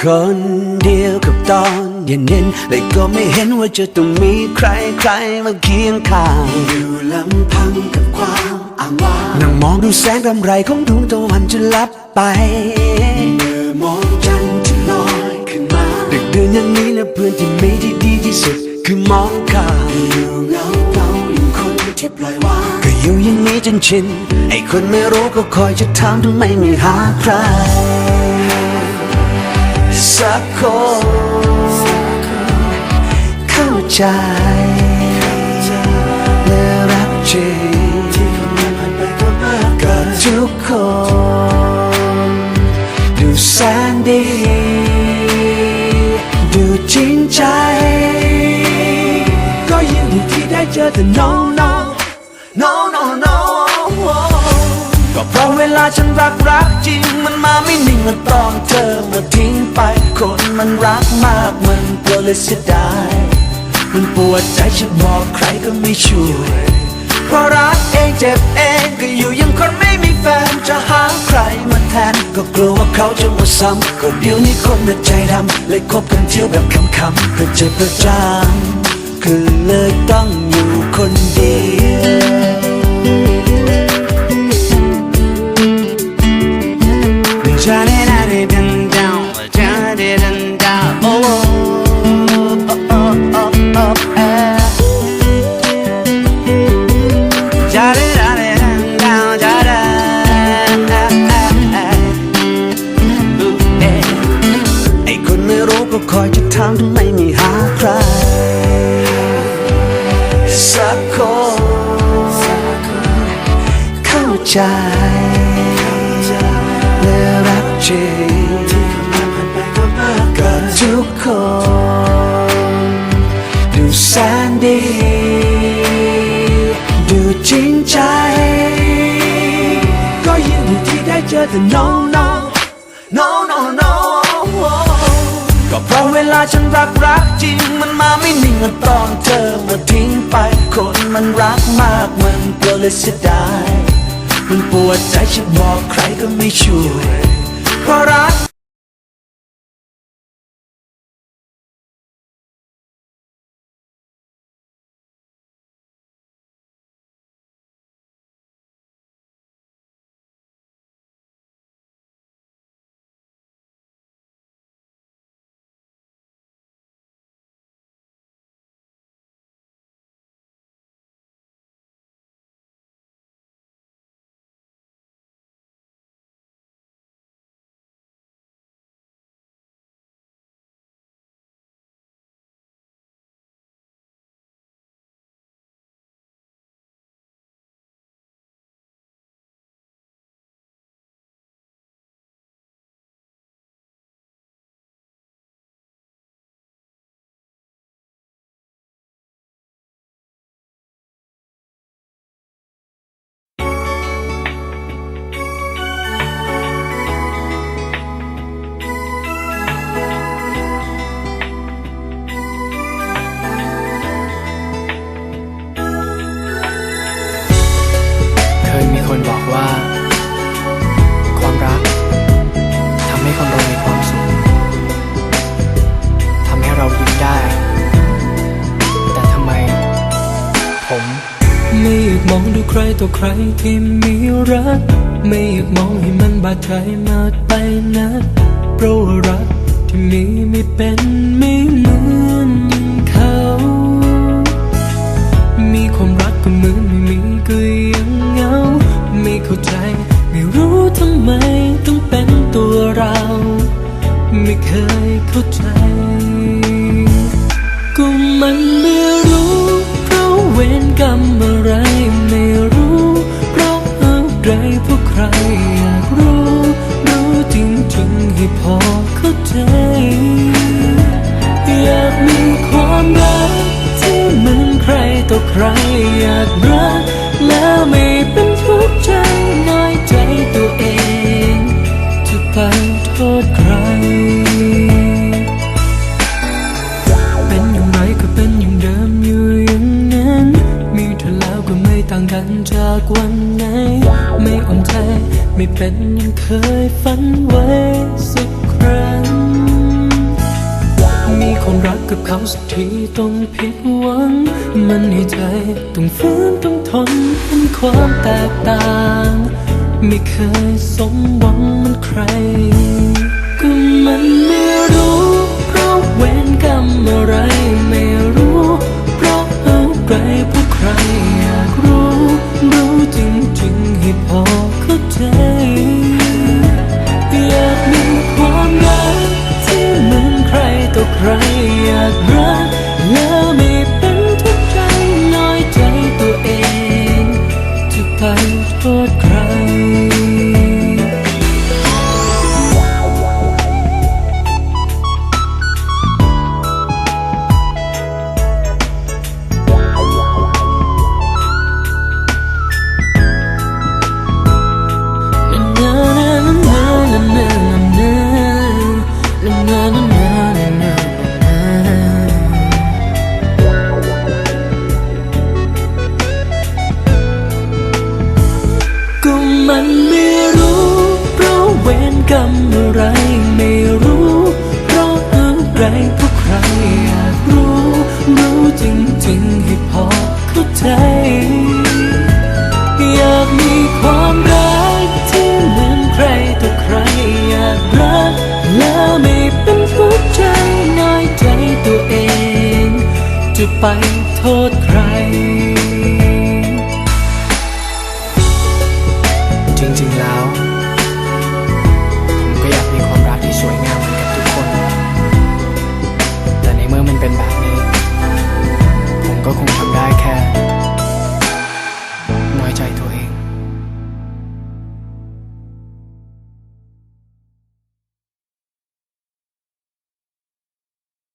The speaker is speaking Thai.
คนเดียวกับตอนเย็นๆเลยก็ไม่เห็นว่าจะต้องมีใครใครๆมาเคียงข้างอยู่ลำพังกับความอ้างว้างนั่งมองดูแสงรำไรของดวงตะวันจะลับไปเมื่อมองจันทร์ที่ลอยขึ้นมาดึกดื่นอย่างนี้และเพื่อนที่มีที่ดีที่สุดคือมองข้ามอยู่เงาเงาอย่างคนที่ปล่อยวางก็อยู่อย่างนี้จนชินไอ้คนไม่รู้ก็คอยจะถามทำไมไม่หาใคร สักคนเข้าใจและรักจริงกับทุกคน ดูแสนดี ดูจริงใจ ก็ยินดีที่ได้เจอแต่ no no no เวลาฉันรักรักจริง มันมาไม่นิ่งมันตอนเธอมาทิ้งไป คนมันรักมากมันก็เลยเสียดาย มันปวดใจฉันบอกใครก็ไม่ช่วยเพราะรักเองเจ็บเองก็อยู่ยังคนไม่มีแฟนจะหาใครมาแทน ก็กลัวว่าเขาจะมาซ้ำก็เดี๋ยวนี้คนน่ะใจดำเลยคบกันเที่ยวแบบคำๆเพื่อเจ็บประจางคือเลยต้องอยู่ ใจและรักจริงกับทุกคนดูแสนดี ดูจริงใจ ก็ยินดีที่ได้เจอแต่ no no no no no ก็เพราะเวลาฉันรักรักจริงมันมาไม่นิ่งเหมือนตอนเธอมาทิ้งไป คนมันรักมากมันก็เลยเสียดาย มันปวดใจฉันบอกใครก็ไม่ช่วยเพราะรัก ผมไม่อยากมองดูใครต่อใครที่มีรัก ไม่อยากมองให้มันบาดใจมากไปนักเพราะรักที่มีไม่เป็นไม่เหมือนอย่างเขา มีความรักก็เหมือนไม่มีก็ยังเหงา ไม่เข้าใจ ไม่รู้ทำไมต้องเป็นตัวเรา ไม่เคยเข้าใจ ก็มันไม่รู้ ให้พอเข้าใจ อยากมีความรักที่เหมือนใครต่อใครอยากรักแล้วไม่เป็นทุกข์ใจน้อยใจตัวเอง จะไปโทษใคร เป็นอย่างไรก็เป็นอย่างเดิมอยู่อย่างนั้น มีเธอแล้วก็ไม่ต่างกันจากวัน ไม่เป็นยังเคยฝันไว้สักครั้ง มีคนรักกับเขาสักทีต้องผิดหวัง มันในใจต้องฝืนต้องทนเป็นความแตกต่าง ไม่เคยสมหวังมันใคร มันไม่รู้ เพราะเวรกรรมอะไรไม่รู้ เพราะอะไรเพราะใครอยากรู้ รู้จริงๆให้พอเข้าใจ อยากมีความรักที่เหมือนใครต่อใครอยากรักแล้วไม่เป็นทุกข์ใจน้อยใจตัวเอง จะไปโทษใคร จริงๆแล้ว ผมก็อยากมีความรักที่สวยงามเหมือนกับทุกคน แต่ในเมื่อมันเป็นแบบ